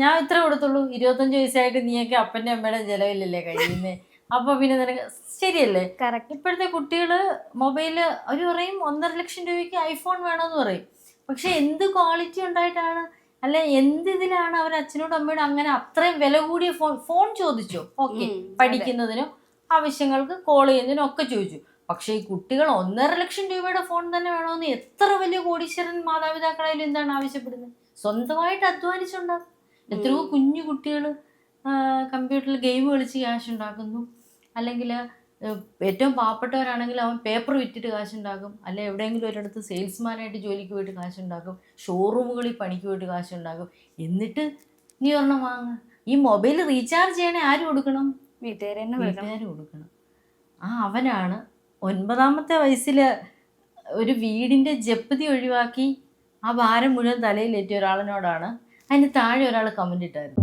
ഞാൻ ഇത്ര കൊടുത്തുള്ളൂ. ഇരുപത്തഞ്ച് വയസ്സായിട്ട് നീയൊക്കെ അപ്പന്റെ അമ്മയുടെ ചെലവിലല്ലേ കഴിയുന്നേ? അപ്പൊ പിന്നെ നിനക്ക് ശരിയല്ലേ? ഇപ്പോഴത്തെ കുട്ടികൾ മൊബൈൽ അവർ പറയും ഒന്നര ലക്ഷം രൂപയ്ക്ക് ഐഫോൺ വേണമെന്ന് പറയും. പക്ഷെ എന്ത് ക്വാളിറ്റി ഉണ്ടായിട്ടാണ്? അല്ലെ എന്ത് ഇതിലാണ് അവർ അച്ഛനോടും അമ്മയോടും അങ്ങനെ അത്രയും വില കൂടിയ ഫോൺ ഫോൺ ചോദിച്ചു. ഓക്കെ. പഠിക്കുന്നതിനും ആവശ്യങ്ങൾക്ക് കോൾ ചെയ്യുന്നതിനും ഒക്കെ ചോദിച്ചു. പക്ഷേ ഈ കുട്ടികൾ ഒന്നര ലക്ഷം രൂപയുടെ ഫോൺ തന്നെ വേണമെന്ന് എത്ര വലിയ കോടീശ്വരൻ മാതാപിതാക്കളായാലും എന്താണ് ആവശ്യപ്പെടുന്നത്? സ്വന്തമായിട്ട് അധ്വാനിച്ചുണ്ടാക്കും എത്രയോ കുഞ്ഞു കുട്ടികൾ കമ്പ്യൂട്ടറിൽ ഗെയിം കളിച്ച് ക്യാഷ് ഉണ്ടാക്കുന്നു. അല്ലെങ്കിൽ ഏറ്റവും പാവപ്പെട്ടവരാണെങ്കിൽ അവൻ പേപ്പർ വിറ്റിട്ട് കാശുണ്ടാക്കും അല്ലെ എവിടെയെങ്കിലും ഒരിടത്ത് സെയിൽസ്മാനായിട്ട് ജോലിക്ക് പോയിട്ട് കാശുണ്ടാക്കും ഷോറൂമുകളിൽ പണിക്ക് പോയിട്ട് കാശുണ്ടാക്കും എന്നിട്ട് നീ ഒരെണ്ണം വാങ്ങ. ഈ മൊബൈൽ റീചാർജ് ചെയ്യണേ ആര് കൊടുക്കണം? വീട്ടുകാരെന്നെ വീട്ടുകാർ കൊടുക്കണം. ആ അവനാണ് ഒൻപതാമത്തെ വയസ്സിൽ ഒരു വീടിന്റെ ജപ്തി ഒഴിവാക്കി ആ ഭാരം മുഴുവൻ തലയിലേറ്റിയ ഒരാളിനോടാണ് അതിന് താഴെ ഒരാൾ കമന്റ് ഇട്ടായിരുന്നു.